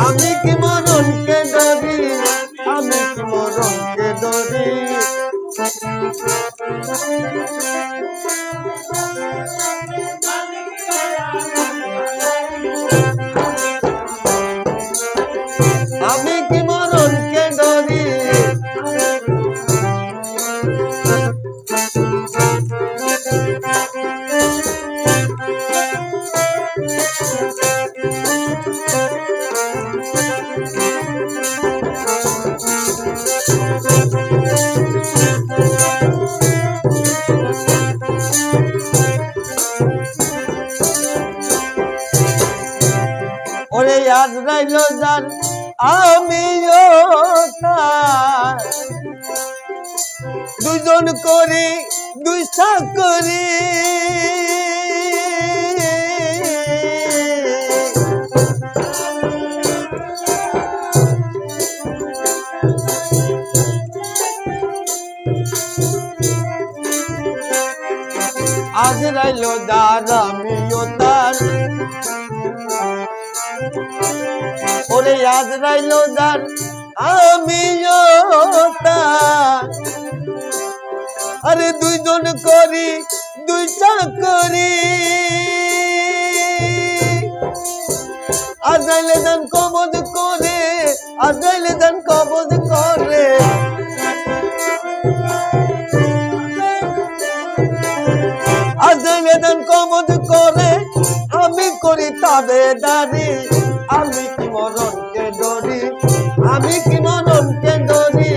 আমি কি মরণকে ডরি ওরে আজ রাইল যার আমিও তার। দুজন করি, দুই করি আজ রাইল যার আমিও তার। ওরে আজ রাইল যার আমিও তার। আরে দুইজন করি, দুই করি। আজাইলে দান কবজ করে, আজাইলে দান কবজ করে। আজাইলে দান কবজ করে, আমি করি তাবে দাঁড়ি কি ডরি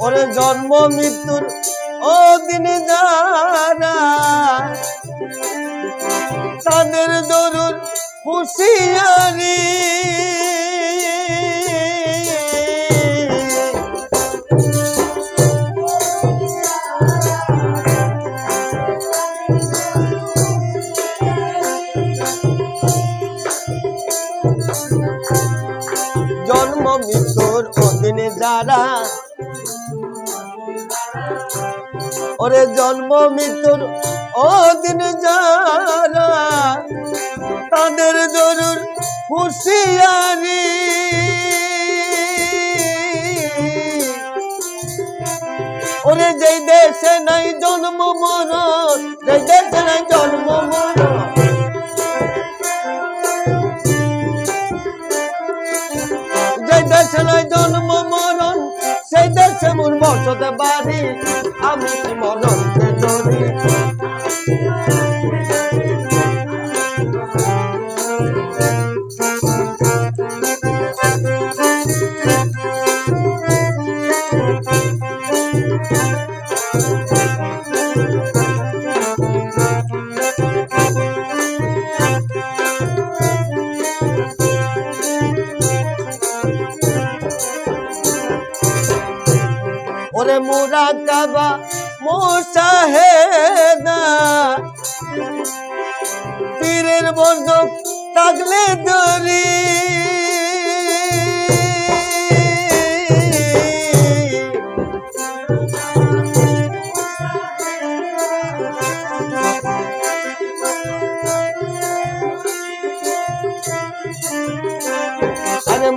ওরে জন্ম মৃত্যুর ও দিন তাদের দরুন হুঁশিয়ারি। জন্ম মৃত্যুর অধীনে যারা ওরে জন্ম মৃত্যুর অদিন যারা তাদের জরুর হুঁশিয়ারি। ওরে যেই দেশে নাই জন্ম মরণ, যেই দেশে মোর বসতে বাড়ি আমি কি ডরি ওরে মোরা কাবা মোসাহেদা পীরের বন্ধক থাকলে দরি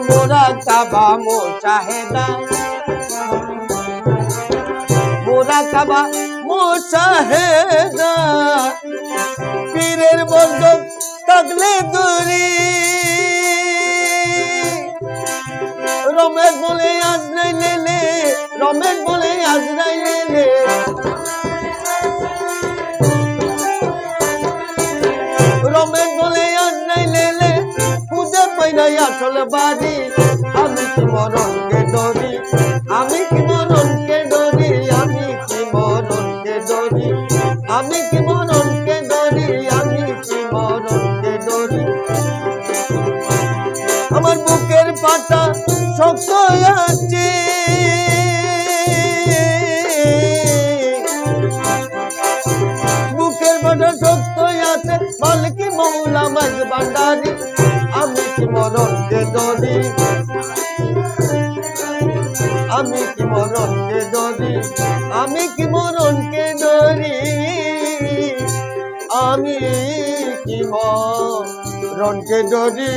মোরা কাবা মোসাহেদা মোরা কাবা মোসাহেদা পীরের বন্ধক থাকলে দরি। রমেশ বলে, আজ নাই লেলে। রমেশ বলে, আজ নাই লেলে। রমেশ বলে, আজ নাই লেলে। খুঁজে পাই নাই আসলে বাড়ি। আমি কি ভক্ত আছে। বুকের বড় ভক্ত আছে পালকি মৌলা মাঝ বাটারি আমি কি মরণকে ধরি আমি কি মরণকে ধরি আমি কি মরণকে ধরি আমি কি মরণকে ধরি